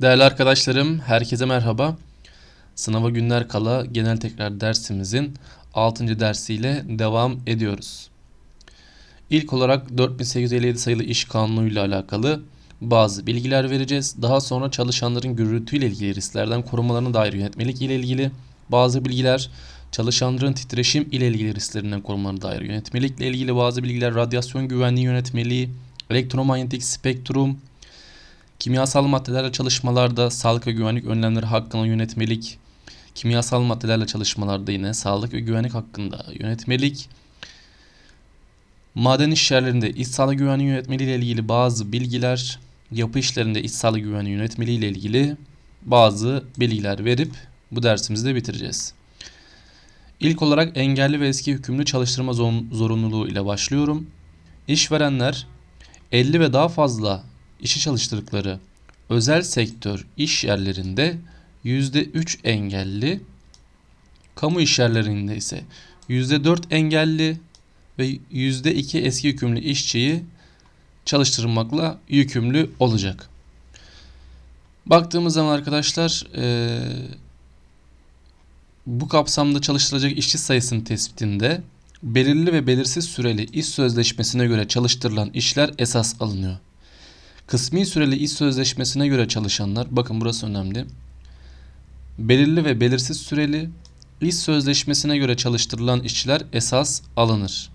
Değerli arkadaşlarım, herkese merhaba. Sınava günler kala genel tekrar dersimizin 6. dersiyle devam ediyoruz. İlk olarak 4857 sayılı iş kanunuyla alakalı bazı bilgiler vereceğiz. Daha sonra çalışanların gürültüyle ilgili risklerden korumalarına dair yönetmelik ile ilgili bazı bilgiler, çalışanların titreşim ile ilgili risklerinden korumalarına dair yönetmelikle ilgili bazı bilgiler, radyasyon güvenliği yönetmeliği, elektromanyetik spektrum, Kimyasal maddelerle çalışmalarda sağlık ve güvenlik önlemleri hakkında yönetmelik, kimyasal maddelerle çalışmalarda yine sağlık ve güvenlik hakkında yönetmelik, maden iş yerlerinde iş sağlığı güvenliği yönetmeliği ile ilgili bazı bilgiler, yapı işlerinde iş sağlığı güvenliği yönetmeliği ile ilgili bazı bilgiler verip bu dersimizi de bitireceğiz. İlk olarak engelli ve eski hükümlü çalıştırma zorunluluğu ile başlıyorum. İşverenler 50 ve daha fazla işi çalıştırdıkları özel sektör iş yerlerinde %3 engelli, kamu iş yerlerinde ise %4 engelli ve %2 eski yükümlü işçiyi çalıştırmakla yükümlü olacak. Baktığımız zaman arkadaşlar e, bu kapsamda çalıştırılacak işçi sayısının tespitinde belirli ve belirsiz süreli iş sözleşmesine göre çalıştırılan işler esas alınıyor. Kısmi süreli iş sözleşmesine göre çalışanlar, bakın burası önemli. Belirli ve belirsiz süreli iş sözleşmesine göre çalıştırılan işçiler esas alınır.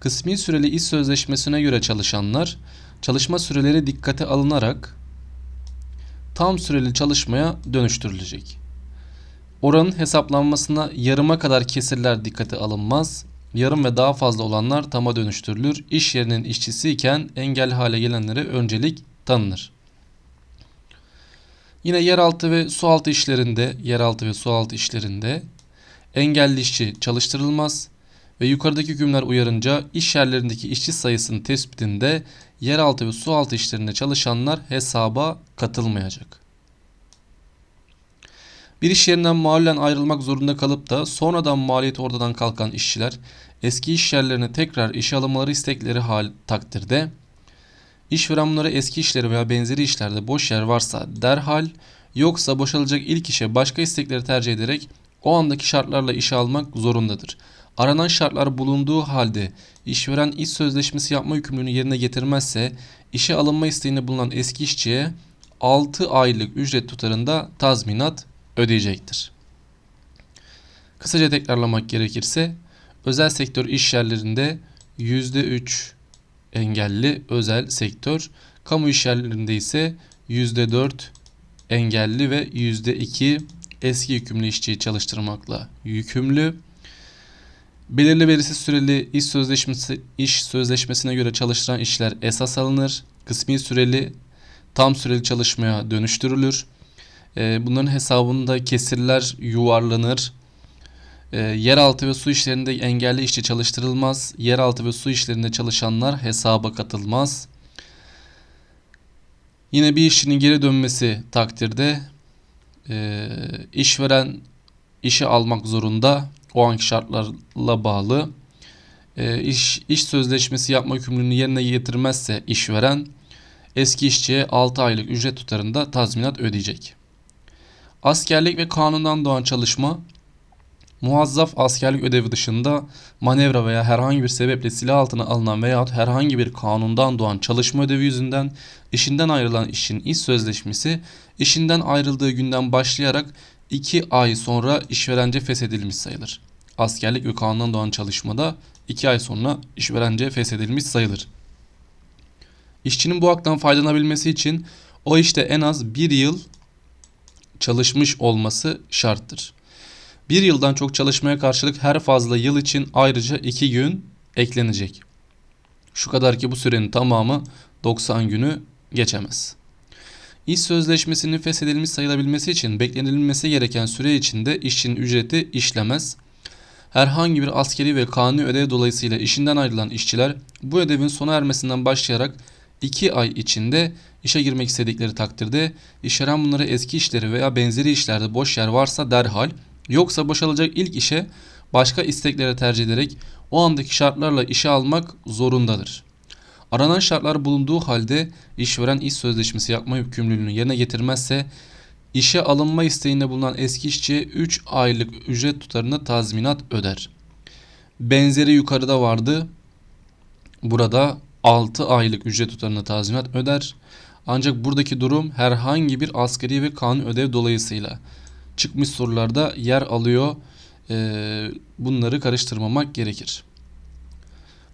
Kısmi süreli iş sözleşmesine göre çalışanlar çalışma süreleri dikkate alınarak tam süreli çalışmaya dönüştürülecek. Oranın hesaplanmasına yarıma kadar kesirler dikkate alınmaz. Yarım ve daha fazla olanlar tama dönüştürülür. İş yerinin işçisi iken engelli hale gelenlere öncelik tanınır. Yine yeraltı ve sualtı işlerinde, yeraltı ve sualtı işlerinde engelli işçi çalıştırılmaz ve yukarıdaki hükümler uyarınca iş yerlerindeki işçi sayısının tespitinde yeraltı ve sualtı işlerinde çalışanlar hesaba katılmayacak. Bir iş yerinden mahallen ayrılmak zorunda kalıp da sonradan maliyeti ortadan kalkan işçiler eski iş yerlerine tekrar işe alınmaları istekleri hal takdirde işveren bunlara eski işleri veya benzeri işlerde boş yer varsa derhal yoksa boşalacak ilk işe başka istekleri tercih ederek o andaki şartlarla işe almak zorundadır. Aranan şartlar bulunduğu halde işveren iş sözleşmesi yapma yükümlülüğünü yerine getirmezse işe alınma isteğinde bulunan eski işçiye 6 aylık ücret tutarında tazminat ödeyecektir. Kısaca tekrarlamak gerekirse özel sektör iş yerlerinde %3 engelli özel sektör, kamu iş yerlerinde ise %4 engelli ve %2 eski yükümlü işçiyi çalıştırmakla yükümlü. Belirli belirsiz süreli iş sözleşmesi iş sözleşmesine göre çalıştıran işler esas alınır. Kısmi süreli tam süreli çalışmaya dönüştürülür. Ee, bunların hesabında kesirler yuvarlanır. E, yeraltı ve su işlerinde engelli işçi çalıştırılmaz. Yeraltı ve su işlerinde çalışanlar hesaba katılmaz. Yine bir işçinin geri dönmesi takdirde e, işveren işi almak zorunda. O anki şartlarla bağlı. E, iş, iş sözleşmesi yapma yükümlülüğünü yerine getirmezse işveren eski işçiye 6 aylık ücret tutarında tazminat ödeyecek. Askerlik ve kanundan doğan çalışma Muazzaf askerlik ödevi dışında manevra veya herhangi bir sebeple silah altına alınan veya herhangi bir kanundan doğan çalışma ödevi yüzünden işinden ayrılan işin iş sözleşmesi işinden ayrıldığı günden başlayarak 2 ay sonra işverence feshedilmiş sayılır. Askerlik ve kanundan doğan çalışmada 2 ay sonra işverence feshedilmiş sayılır. İşçinin bu haktan faydalanabilmesi için o işte en az 1 yıl çalışmış olması şarttır. Bir yıldan çok çalışmaya karşılık her fazla yıl için ayrıca 2 gün eklenecek. Şu kadar ki bu sürenin tamamı 90 günü geçemez. İş sözleşmesinin feshedilmiş sayılabilmesi için beklenilmesi gereken süre içinde işçinin ücreti işlemez. Herhangi bir askeri ve kanuni ödev dolayısıyla işinden ayrılan işçiler bu ödevin sona ermesinden başlayarak 2 ay içinde işe girmek istedikleri takdirde işveren bunları eski işleri veya benzeri işlerde boş yer varsa derhal Yoksa boşalacak ilk işe başka isteklere tercih ederek o andaki şartlarla işe almak zorundadır. Aranan şartlar bulunduğu halde işveren iş sözleşmesi yapma yükümlülüğünü yerine getirmezse işe alınma isteğinde bulunan eski işçiye 3 aylık ücret tutarında tazminat öder. Benzeri yukarıda vardı. Burada 6 aylık ücret tutarında tazminat öder. Ancak buradaki durum herhangi bir askeri ve kanun ödev dolayısıyla çıkmış sorularda yer alıyor. Ee, bunları karıştırmamak gerekir.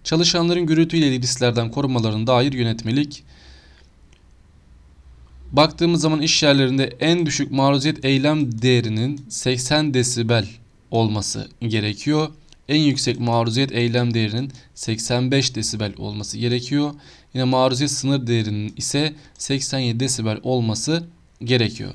Çalışanların gürültü ile ilgili risklerden korumalarına dair yönetmelik. Baktığımız zaman iş yerlerinde en düşük maruziyet eylem değerinin 80 desibel olması gerekiyor. En yüksek maruziyet eylem değerinin 85 desibel olması gerekiyor. Yine maruziyet sınır değerinin ise 87 desibel olması gerekiyor.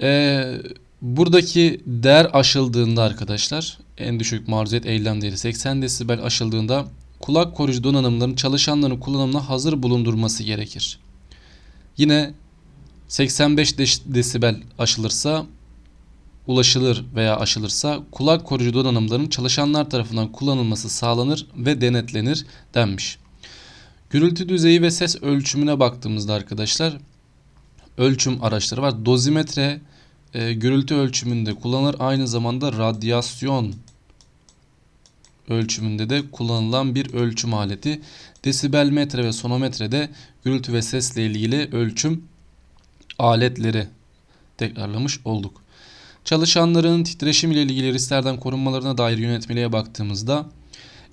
Ee, buradaki değer aşıldığında arkadaşlar en düşük maruziyet eylem değeri 80 desibel aşıldığında kulak koruyucu donanımların çalışanların kullanımına hazır bulundurması gerekir. Yine 85 desibel aşılırsa ulaşılır veya aşılırsa kulak koruyucu donanımların çalışanlar tarafından kullanılması sağlanır ve denetlenir denmiş. Gürültü düzeyi ve ses ölçümüne baktığımızda arkadaşlar ölçüm araçları var. Dozimetre e, gürültü ölçümünde kullanılır. Aynı zamanda radyasyon ölçümünde de kullanılan bir ölçüm aleti. Desibel metre ve sonometre de gürültü ve sesle ilgili ölçüm aletleri tekrarlamış olduk. Çalışanların titreşim ile ilgili risklerden korunmalarına dair yönetmeliğe baktığımızda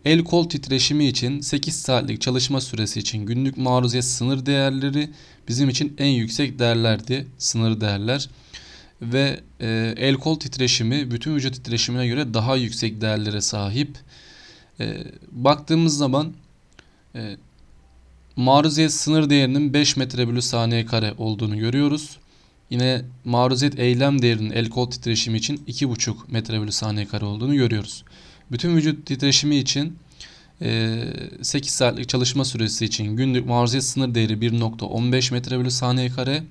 el kol titreşimi için 8 saatlik çalışma süresi için günlük maruziyet sınır değerleri bizim için en yüksek değerlerdi. Sınır değerler ve e, el kol titreşimi bütün vücut titreşimine göre daha yüksek değerlere sahip. E, baktığımız zaman e, maruziyet sınır değerinin 5 metre bölü saniye kare olduğunu görüyoruz. Yine maruziyet eylem değerinin el kol titreşimi için 2,5 metre bölü saniye kare olduğunu görüyoruz. Bütün vücut titreşimi için 8 e, saatlik çalışma süresi için günlük maruziyet sınır değeri 1.15 metre bölü saniye kare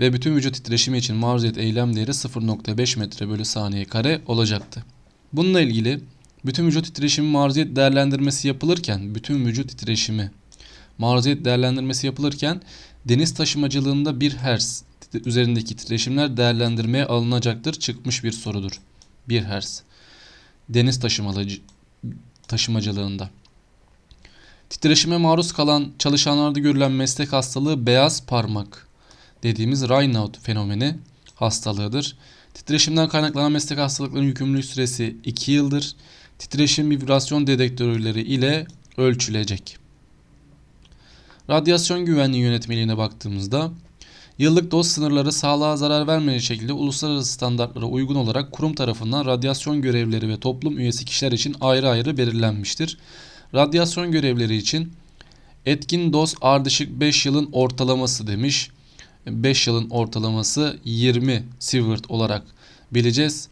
ve bütün vücut titreşimi için maruziyet eylem değeri 0.5 metre bölü saniye kare olacaktı. Bununla ilgili bütün vücut titreşimi maruziyet değerlendirmesi yapılırken bütün vücut titreşimi maruziyet değerlendirmesi yapılırken deniz taşımacılığında 1 Hz üzerindeki titreşimler değerlendirmeye alınacaktır çıkmış bir sorudur. 1 Hz deniz taşımacı, taşımacılığında. Titreşime maruz kalan çalışanlarda görülen meslek hastalığı beyaz parmak dediğimiz Raynaud fenomeni hastalığıdır. Titreşimden kaynaklanan meslek hastalıklarının yükümlülük süresi 2 yıldır. Titreşim vibrasyon dedektörleri ile ölçülecek. Radyasyon güvenliği yönetmeliğine baktığımızda yıllık doz sınırları sağlığa zarar vermeyecek şekilde uluslararası standartlara uygun olarak kurum tarafından radyasyon görevleri ve toplum üyesi kişiler için ayrı ayrı belirlenmiştir. Radyasyon görevleri için etkin doz ardışık 5 yılın ortalaması demiş. 5 yılın ortalaması 20 sievert olarak bileceğiz.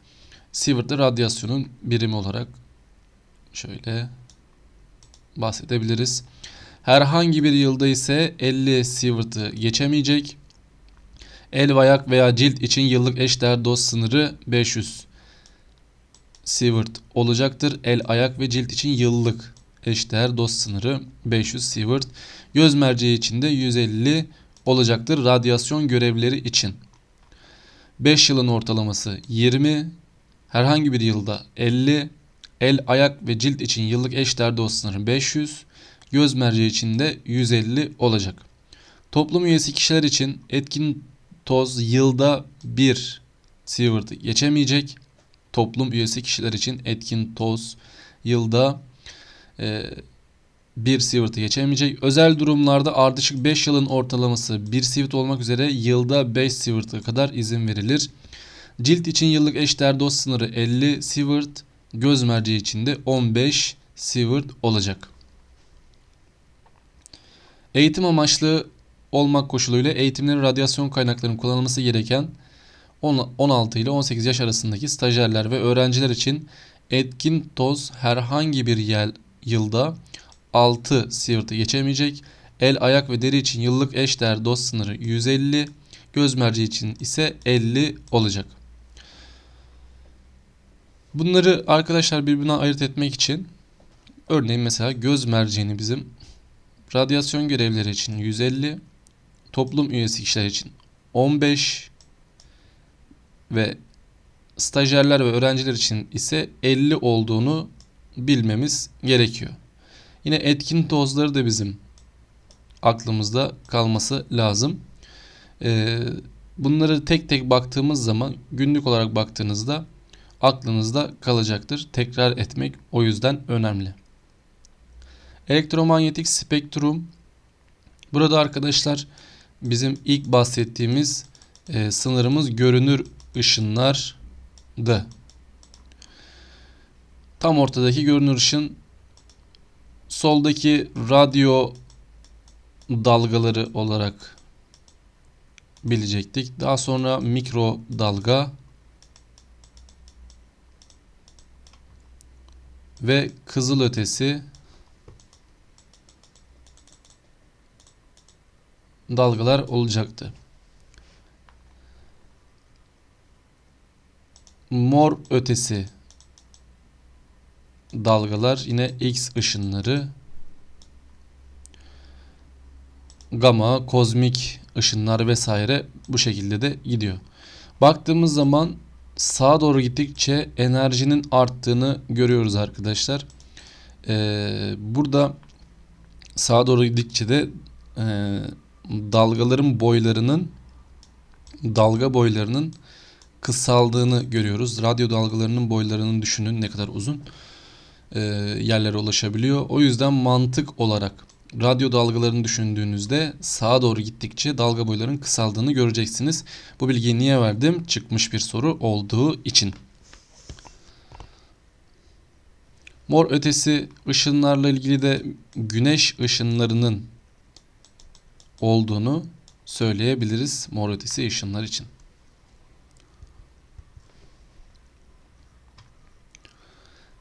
Sievert de radyasyonun birimi olarak şöyle bahsedebiliriz. Herhangi bir yılda ise 50 sievert'ı geçemeyecek. El, ayak veya cilt için yıllık eşdeğer doz sınırı 500 sievert olacaktır. El, ayak ve cilt için yıllık eşdeğer doz sınırı 500 sievert. Göz merceği için de 150 olacaktır radyasyon görevleri için. 5 yılın ortalaması 20, herhangi bir yılda 50, el, ayak ve cilt için yıllık eşdeğer doz sınırı 500, göz merceği için de 150 olacak. Toplum üyesi kişiler için etkin toz yılda 1 sievert'ı geçemeyecek. Toplum üyesi kişiler için etkin toz yılda e, 1 sievert'ı geçemeyecek. Özel durumlarda ardışık 5 yılın ortalaması 1 sievert olmak üzere yılda 5 sievert'a kadar izin verilir. Cilt için yıllık eşdeğer doz sınırı 50 sievert, göz merceği için de 15 sievert olacak. Eğitim amaçlı olmak koşuluyla eğitimlerin radyasyon kaynaklarının kullanılması gereken 16 ile 18 yaş arasındaki stajyerler ve öğrenciler için etkin toz herhangi bir yel, yılda 6 sievert'ı geçemeyecek. El, ayak ve deri için yıllık eşdeğer doz sınırı 150, göz merceği için ise 50 olacak. Bunları arkadaşlar birbirinden ayırt etmek için Örneğin mesela göz merceğini bizim radyasyon görevlileri için 150, toplum üyesi kişiler için 15 ve stajyerler ve öğrenciler için ise 50 olduğunu bilmemiz gerekiyor. Yine etkin dozları da bizim aklımızda kalması lazım. Ee, bunları tek tek baktığımız zaman günlük olarak baktığınızda aklınızda kalacaktır. Tekrar etmek o yüzden önemli. Elektromanyetik spektrum. Burada arkadaşlar bizim ilk bahsettiğimiz e, sınırımız görünür ışınlardı. Tam ortadaki görünür ışın soldaki radyo dalgaları olarak bilecektik. Daha sonra mikro dalga ve kızıl ötesi dalgalar olacaktı. Mor ötesi dalgalar yine X ışınları gamma, kozmik ışınlar vesaire bu şekilde de gidiyor. Baktığımız zaman sağa doğru gittikçe enerjinin arttığını görüyoruz arkadaşlar. Ee, burada sağa doğru gittikçe de e, dalgaların boylarının dalga boylarının kısaldığını görüyoruz. Radyo dalgalarının boylarının düşünün ne kadar uzun e, yerlere ulaşabiliyor. O yüzden mantık olarak radyo dalgalarını düşündüğünüzde sağa doğru gittikçe dalga boylarının kısaldığını göreceksiniz. Bu bilgiyi niye verdim? Çıkmış bir soru olduğu için. Mor ötesi ışınlarla ilgili de güneş ışınlarının olduğunu söyleyebiliriz mor ışınlar için.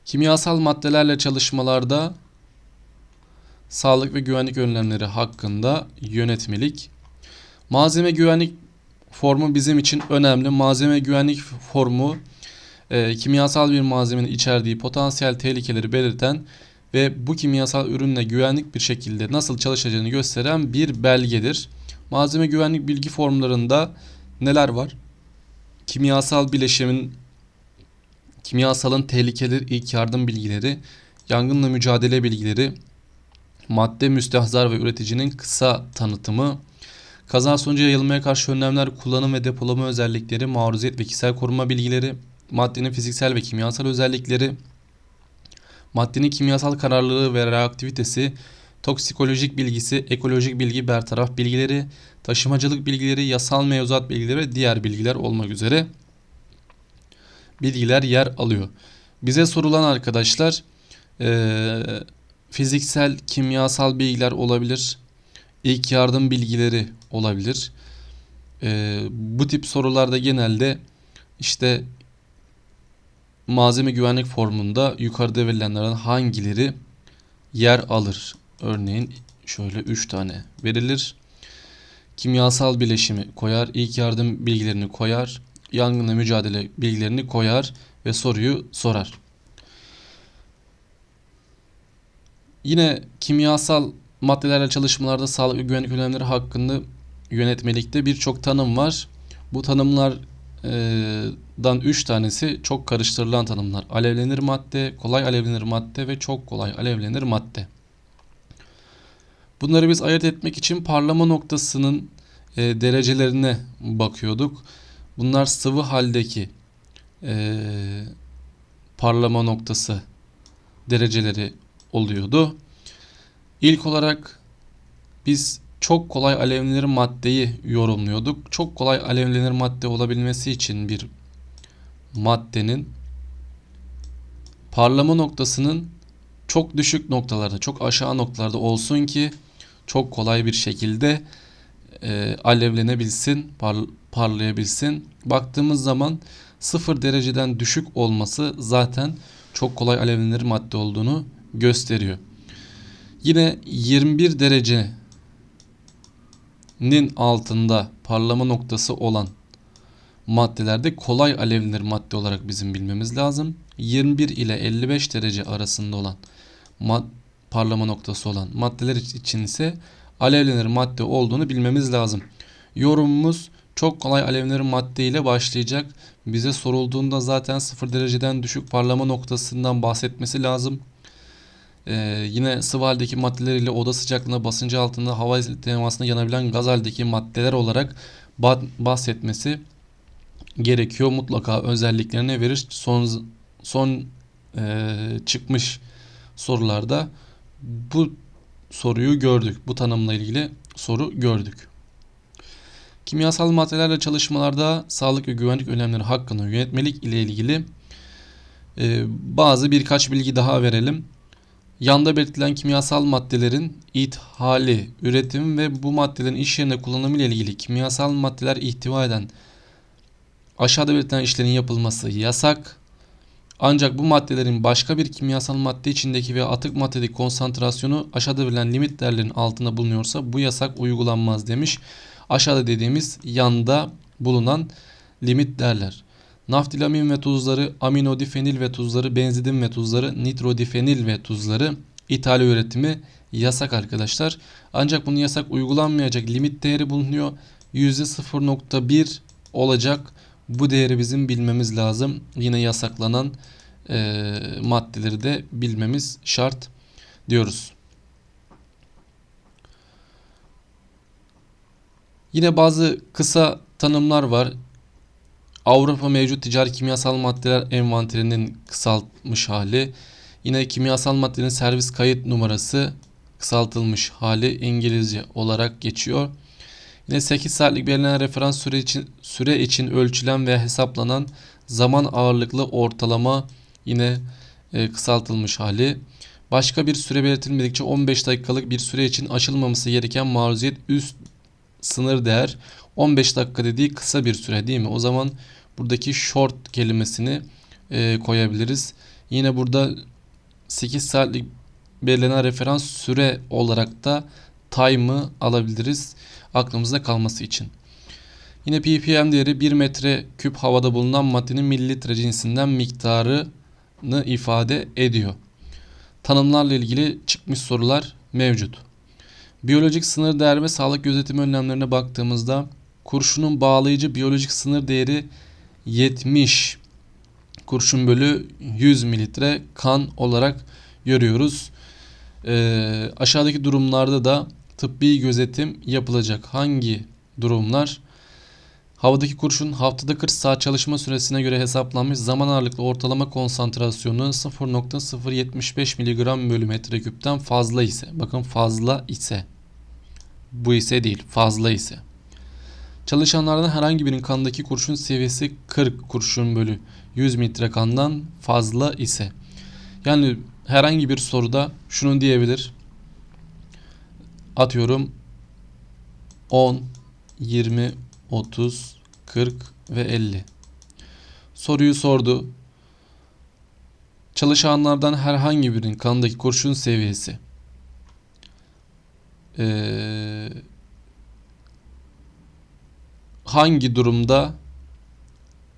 Kimyasal maddelerle çalışmalarda sağlık ve güvenlik önlemleri hakkında yönetmelik. Malzeme güvenlik formu bizim için önemli. Malzeme güvenlik formu e, kimyasal bir malzemenin içerdiği potansiyel tehlikeleri belirten ve bu kimyasal ürünle güvenlik bir şekilde nasıl çalışacağını gösteren bir belgedir. Malzeme güvenlik bilgi formlarında neler var? Kimyasal bileşimin kimyasalın tehlikeleri, ilk yardım bilgileri, yangınla mücadele bilgileri, madde müstehzar ve üreticinin kısa tanıtımı, kaza sonucu yayılmaya karşı önlemler, kullanım ve depolama özellikleri, maruziyet ve kişisel koruma bilgileri, maddenin fiziksel ve kimyasal özellikleri, maddenin kimyasal kararlılığı ve reaktivitesi, toksikolojik bilgisi, ekolojik bilgi, bertaraf bilgileri, taşımacılık bilgileri, yasal mevzuat bilgileri ve diğer bilgiler olmak üzere bilgiler yer alıyor. Bize sorulan arkadaşlar e, fiziksel, kimyasal bilgiler olabilir. İlk yardım bilgileri olabilir. E, bu tip sorularda genelde işte malzeme güvenlik formunda yukarıda verilenlerden hangileri yer alır? Örneğin şöyle 3 tane verilir. Kimyasal bileşimi koyar, ilk yardım bilgilerini koyar, yangınla mücadele bilgilerini koyar ve soruyu sorar. Yine kimyasal maddelerle çalışmalarda sağlık ve güvenlik önlemleri hakkında yönetmelikte birçok tanım var. Bu tanımlardan 3 tanesi çok karıştırılan tanımlar. Alevlenir madde, kolay alevlenir madde ve çok kolay alevlenir madde. Bunları biz ayırt etmek için parlama noktasının e, derecelerine bakıyorduk. Bunlar sıvı haldeki e, parlama noktası dereceleri oluyordu. İlk olarak biz çok kolay alevlenir maddeyi yorumluyorduk. Çok kolay alevlenir madde olabilmesi için bir maddenin parlama noktasının çok düşük noktalarda, çok aşağı noktalarda olsun ki çok kolay bir şekilde e, alevlenebilsin, par, parlayabilsin. Baktığımız zaman 0 dereceden düşük olması zaten çok kolay alevlenir madde olduğunu gösteriyor. Yine 21 derecenin altında parlama noktası olan maddelerde kolay alevlenir madde olarak bizim bilmemiz lazım. 21 ile 55 derece arasında olan parlama noktası olan maddeler için ise alevlenir madde olduğunu bilmemiz lazım. Yorumumuz çok kolay alevlenir madde ile başlayacak. Bize sorulduğunda zaten 0 dereceden düşük parlama noktasından bahsetmesi lazım. Ee, yine sıvı haldeki maddeler ile oda sıcaklığında basıncı altında hava temasında yanabilen gaz haldeki maddeler olarak bahsetmesi gerekiyor. Mutlaka özelliklerine verir. Son son e, çıkmış sorularda bu soruyu gördük. Bu tanımla ilgili soru gördük. Kimyasal maddelerle çalışmalarda sağlık ve güvenlik önlemleri hakkında yönetmelik ile ilgili e, bazı birkaç bilgi daha verelim. Yanda belirtilen kimyasal maddelerin ithali, üretim ve bu maddelerin iş yerinde kullanımı ile ilgili kimyasal maddeler ihtiva eden aşağıda belirtilen işlerin yapılması yasak. Ancak bu maddelerin başka bir kimyasal madde içindeki veya atık maddedeki konsantrasyonu aşağıda verilen limit değerlerin altında bulunuyorsa bu yasak uygulanmaz demiş. Aşağıda dediğimiz yanda bulunan limit değerler. Naftilamin ve tuzları, aminodifenil ve tuzları, benzidin ve tuzları, nitrodifenil ve tuzları ithal üretimi yasak arkadaşlar. Ancak bunun yasak uygulanmayacak limit değeri bulunuyor. %0.1 olacak. Bu değeri bizim bilmemiz lazım. Yine yasaklanan e, maddeleri de bilmemiz şart diyoruz. Yine bazı kısa tanımlar var. Avrupa mevcut ticari kimyasal maddeler envanterinin kısaltmış hali. Yine kimyasal maddelerin servis kayıt numarası kısaltılmış hali İngilizce olarak geçiyor. Yine 8 saatlik belirlenen referans süre için, süre için ölçülen ve hesaplanan zaman ağırlıklı ortalama yine e, kısaltılmış hali. Başka bir süre belirtilmedikçe 15 dakikalık bir süre için aşılmaması gereken maruziyet üst sınır değer 15 dakika dediği kısa bir süre değil mi? O zaman buradaki short kelimesini e, koyabiliriz. Yine burada 8 saatlik belirlenen referans süre olarak da time'ı alabiliriz aklımızda kalması için. Yine ppm değeri 1 metre küp havada bulunan maddenin mililitre cinsinden miktarını ifade ediyor. Tanımlarla ilgili çıkmış sorular mevcut. Biyolojik sınır değer ve sağlık gözetimi önlemlerine baktığımızda kurşunun bağlayıcı biyolojik sınır değeri 70 kurşun bölü 100 mililitre kan olarak görüyoruz. Ee, aşağıdaki durumlarda da tıbbi gözetim yapılacak. Hangi durumlar? Havadaki kurşun haftada 40 saat çalışma süresine göre hesaplanmış zaman ağırlıklı ortalama konsantrasyonu 0.075 mg bölü metreküpten fazla ise bakın fazla ise bu ise değil fazla ise çalışanlardan herhangi birinin kandaki kurşun seviyesi 40 kurşun bölü 100 metre kandan fazla ise. Yani herhangi bir soruda şunu diyebilir. Atıyorum 10 20 30 40 ve 50 soruyu sordu. Çalışanlardan herhangi birinin kandaki kurşun seviyesi ee, hangi durumda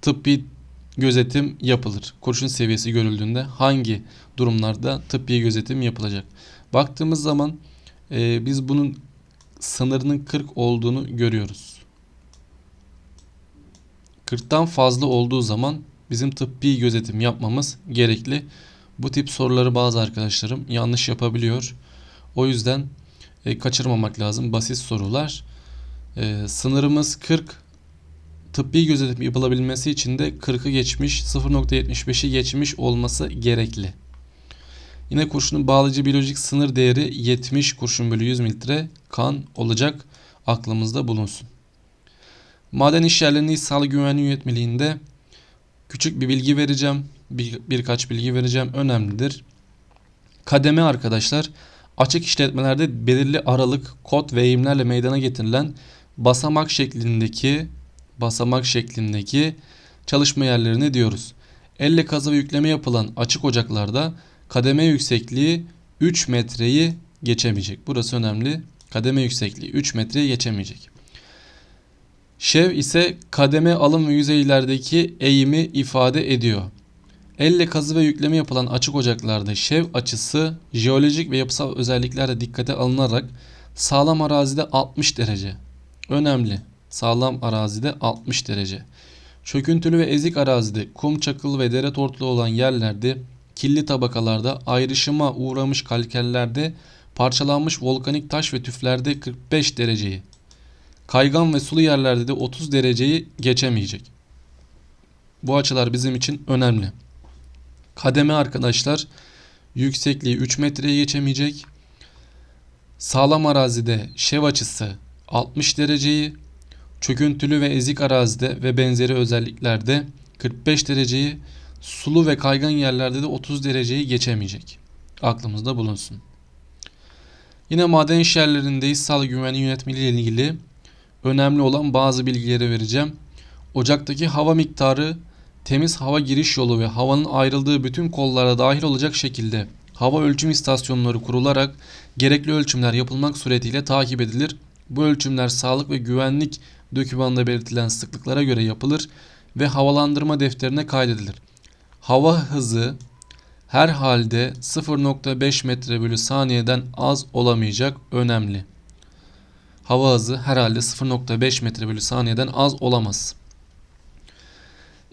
tıbbi gözetim yapılır? Kurşun seviyesi görüldüğünde hangi durumlarda tıbbi gözetim yapılacak? Baktığımız zaman e, biz bunun sınırının 40 olduğunu görüyoruz. 40'tan fazla olduğu zaman bizim tıbbi gözetim yapmamız gerekli. Bu tip soruları bazı arkadaşlarım yanlış yapabiliyor. O yüzden e, kaçırmamak lazım. Basit sorular. E, sınırımız 40. Tıbbi gözetim yapılabilmesi için de 40'ı geçmiş, 0.75'i geçmiş olması gerekli. Yine kurşunun bağlayıcı biyolojik sınır değeri 70 kurşun bölü 100 mililitre kan olacak. Aklımızda bulunsun. Maden işyerlerinin iş sağlık güvenliği yönetmeliğinde küçük bir bilgi vereceğim. Bir, birkaç bilgi vereceğim. Önemlidir. Kademe arkadaşlar açık işletmelerde belirli aralık, kod ve eğimlerle meydana getirilen basamak şeklindeki basamak şeklindeki çalışma yerlerine diyoruz. Elle kazı ve yükleme yapılan açık ocaklarda kademe yüksekliği 3 metreyi geçemeyecek. Burası önemli. Kademe yüksekliği 3 metreyi geçemeyecek. Şev ise kademe alım ve yüzeylerdeki eğimi ifade ediyor. Elle kazı ve yükleme yapılan açık ocaklarda şev açısı jeolojik ve yapısal özelliklerde dikkate alınarak sağlam arazide 60 derece. Önemli. Sağlam arazide 60 derece. Çöküntülü ve ezik arazide kum, çakıl ve dere tortulu olan yerlerde kirli tabakalarda ayrışıma uğramış kalkerlerde parçalanmış volkanik taş ve tüflerde 45 dereceyi kaygan ve sulu yerlerde de 30 dereceyi geçemeyecek. Bu açılar bizim için önemli. Kademe arkadaşlar yüksekliği 3 metreye geçemeyecek. Sağlam arazide şev açısı 60 dereceyi, çöküntülü ve ezik arazide ve benzeri özelliklerde 45 dereceyi, sulu ve kaygan yerlerde de 30 dereceyi geçemeyecek. Aklımızda bulunsun. Yine maden iş yerlerinde hissal güvenliği yönetmeliği ile ilgili önemli olan bazı bilgileri vereceğim. Ocaktaki hava miktarı temiz hava giriş yolu ve havanın ayrıldığı bütün kollara dahil olacak şekilde hava ölçüm istasyonları kurularak gerekli ölçümler yapılmak suretiyle takip edilir. Bu ölçümler sağlık ve güvenlik dokümanında belirtilen sıklıklara göre yapılır ve havalandırma defterine kaydedilir. Hava hızı her halde 0.5 metre bölü saniyeden az olamayacak önemli. Hava hızı herhalde 0.5 metre bölü saniyeden az olamaz.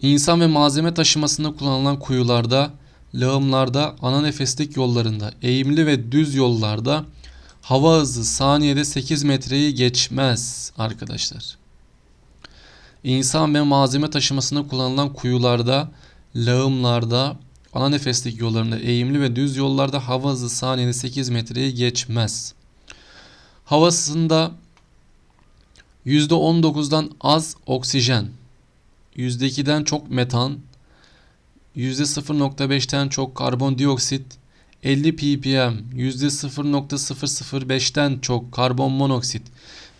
İnsan ve malzeme taşımasında kullanılan kuyularda, lağımlarda, ana nefeslik yollarında, eğimli ve düz yollarda hava hızı saniyede 8 metreyi geçmez arkadaşlar. İnsan ve malzeme taşımasında kullanılan kuyularda, lağımlarda, ana nefeslik yollarında, eğimli ve düz yollarda hava hızı saniyede 8 metreyi geçmez. Havasında %19'dan az oksijen, %2'den çok metan, %0.5'ten çok karbondioksit, 50 ppm, %0.005'ten çok karbon monoksit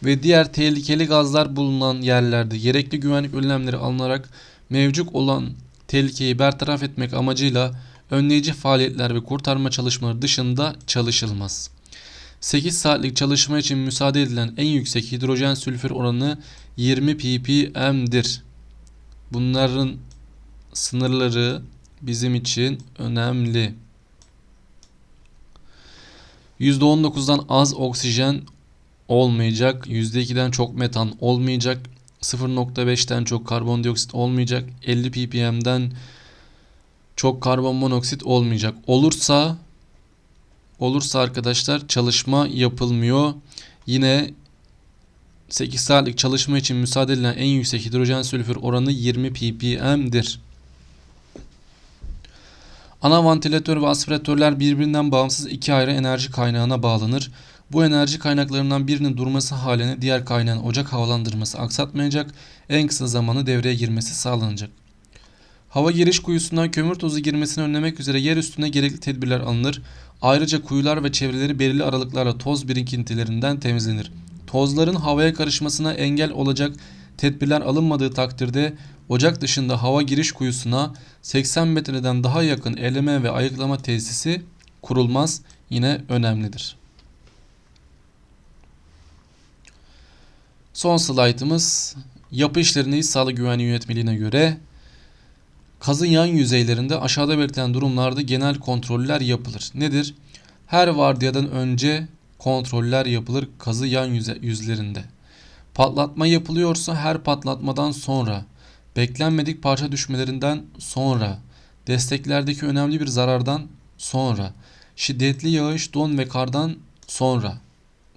ve diğer tehlikeli gazlar bulunan yerlerde gerekli güvenlik önlemleri alınarak mevcut olan tehlikeyi bertaraf etmek amacıyla önleyici faaliyetler ve kurtarma çalışmaları dışında çalışılmaz. 8 saatlik çalışma için müsaade edilen en yüksek hidrojen sülfür oranı 20 ppm'dir. Bunların sınırları bizim için önemli. %19'dan az oksijen olmayacak. %2'den çok metan olmayacak. 0.5'ten çok karbondioksit olmayacak. 50 ppm'den çok karbon monoksit olmayacak. Olursa olursa arkadaşlar çalışma yapılmıyor. Yine 8 saatlik çalışma için müsaade edilen en yüksek hidrojen sülfür oranı 20 ppm'dir. Ana vantilatör ve aspiratörler birbirinden bağımsız iki ayrı enerji kaynağına bağlanır. Bu enerji kaynaklarından birinin durması halinde diğer kaynağın ocak havalandırması aksatmayacak, en kısa zamanı devreye girmesi sağlanacak. Hava giriş kuyusundan kömür tozu girmesini önlemek üzere yer üstüne gerekli tedbirler alınır. Ayrıca kuyular ve çevreleri belirli aralıklarla toz birikintilerinden temizlenir. Tozların havaya karışmasına engel olacak tedbirler alınmadığı takdirde ocak dışında hava giriş kuyusuna 80 metreden daha yakın eleme ve ayıklama tesisi kurulmaz yine önemlidir. Son slaytımız yapı işlerinde iş sağlığı güvenliği yönetmeliğine göre kazı yan yüzeylerinde aşağıda belirtilen durumlarda genel kontroller yapılır. Nedir? Her vardiyadan önce kontroller yapılır kazı yan yüze, yüzlerinde. Patlatma yapılıyorsa her patlatmadan sonra, beklenmedik parça düşmelerinden sonra, desteklerdeki önemli bir zarardan sonra, şiddetli yağış, don ve kardan sonra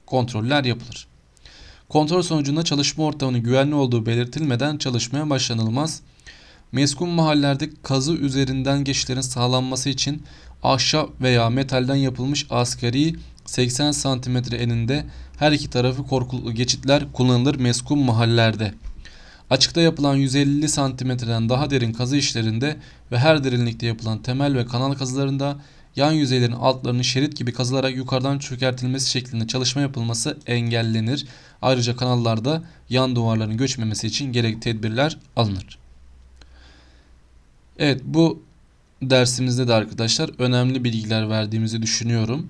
kontroller yapılır. Kontrol sonucunda çalışma ortamının güvenli olduğu belirtilmeden çalışmaya başlanılmaz. Meskun mahallelerde kazı üzerinden geçişlerin sağlanması için ahşap veya metalden yapılmış asgari 80 cm eninde her iki tarafı korkuluklu geçitler kullanılır meskun mahallelerde. Açıkta yapılan 150 santimetreden daha derin kazı işlerinde ve her derinlikte yapılan temel ve kanal kazılarında yan yüzeylerin altlarının şerit gibi kazılarak yukarıdan çökertilmesi şeklinde çalışma yapılması engellenir. Ayrıca kanallarda yan duvarların göçmemesi için gerekli tedbirler alınır. Evet bu dersimizde de arkadaşlar önemli bilgiler verdiğimizi düşünüyorum.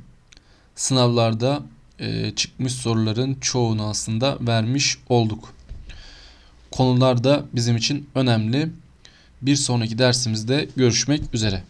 Sınavlarda e, çıkmış soruların çoğunu aslında vermiş olduk. Konular da bizim için önemli. Bir sonraki dersimizde görüşmek üzere.